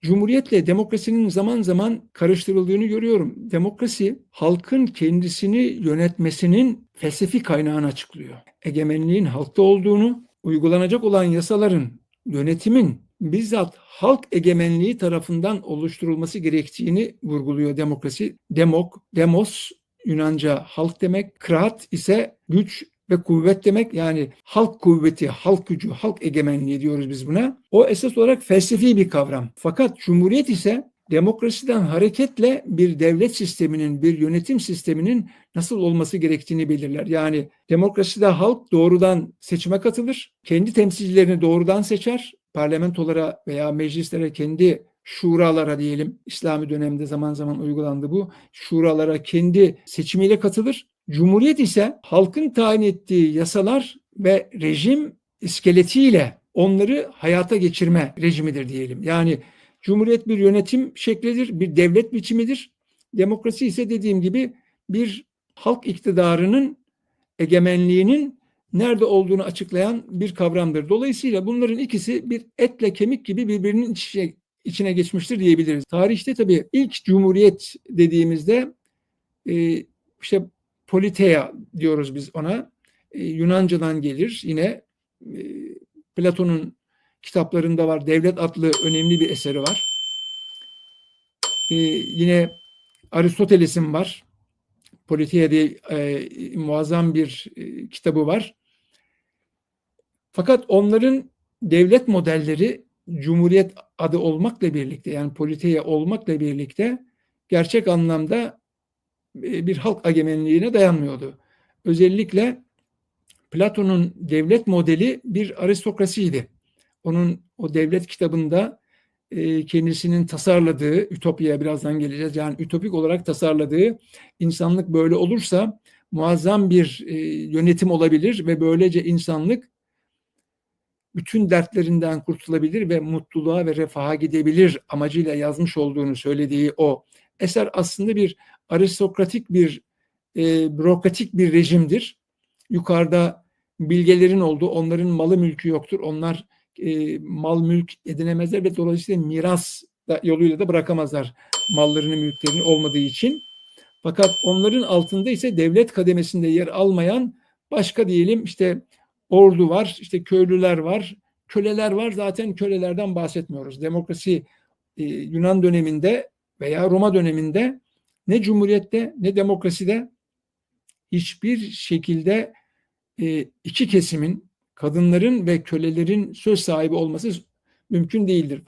Cumhuriyetle demokrasinin zaman zaman karıştırıldığını görüyorum. Demokrasi halkın kendisini yönetmesinin felsefi kaynağını açıklıyor. Egemenliğin halkta olduğunu, uygulanacak olan yasaların, yönetimin bizzat halk egemenliği tarafından oluşturulması gerektiğini vurguluyor demokrasi. Demok, demos Yunanca halk demek, krat ise güç ve kuvvet demek yani halk kuvveti, halk gücü, halk egemenliği diyoruz biz buna. O esas olarak felsefi bir kavram. Fakat cumhuriyet ise demokrasiden hareketle bir devlet sisteminin, bir yönetim sisteminin nasıl olması gerektiğini belirler. Yani demokraside halk doğrudan seçime katılır, kendi temsilcilerini doğrudan seçer, parlamentolara veya meclislere kendi şuralara diyelim İslami dönemde zaman zaman uygulandı bu. Şuralara kendi seçimiyle katılır. Cumhuriyet ise halkın tayin ettiği yasalar ve rejim iskeletiyle onları hayata geçirme rejimidir diyelim. Yani Cumhuriyet bir yönetim şeklidir, bir devlet biçimidir. Demokrasi ise dediğim gibi bir halk iktidarının egemenliğinin nerede olduğunu açıklayan bir kavramdır. Dolayısıyla bunların ikisi bir etle kemik gibi birbirinin içine, içine geçmiştir diyebiliriz. Tarihte tabii ilk cumhuriyet dediğimizde e, işte politeia diyoruz biz ona. E, Yunanca'dan gelir. Yine e, Platon'un kitaplarında var. Devlet adlı önemli bir eseri var. E, yine Aristoteles'in var. Politeia diye e, muazzam bir e, kitabı var. Fakat onların devlet modelleri Cumhuriyet adı olmakla birlikte yani politeia olmakla birlikte gerçek anlamda bir halk egemenliğine dayanmıyordu. Özellikle Platon'un devlet modeli bir aristokrasiydi. Onun o devlet kitabında e, kendisinin tasarladığı, Ütopya'ya birazdan geleceğiz, yani ütopik olarak tasarladığı insanlık böyle olursa muazzam bir e, yönetim olabilir ve böylece insanlık bütün dertlerinden kurtulabilir ve mutluluğa ve refaha gidebilir amacıyla yazmış olduğunu söylediği o eser aslında bir aristokratik bir e, bürokratik bir rejimdir. Yukarıda bilgelerin olduğu, onların malı mülkü yoktur. Onlar e, mal mülk edinemezler ve dolayısıyla miras da, yoluyla da bırakamazlar mallarını mülklerini olmadığı için. Fakat onların altında ise devlet kademesinde yer almayan başka diyelim işte ordu var, işte köylüler var, köleler var. Zaten kölelerden bahsetmiyoruz. Demokrasi e, Yunan döneminde veya Roma döneminde ne cumhuriyette ne demokraside hiçbir şekilde e, iki kesimin kadınların ve kölelerin söz sahibi olması mümkün değildir.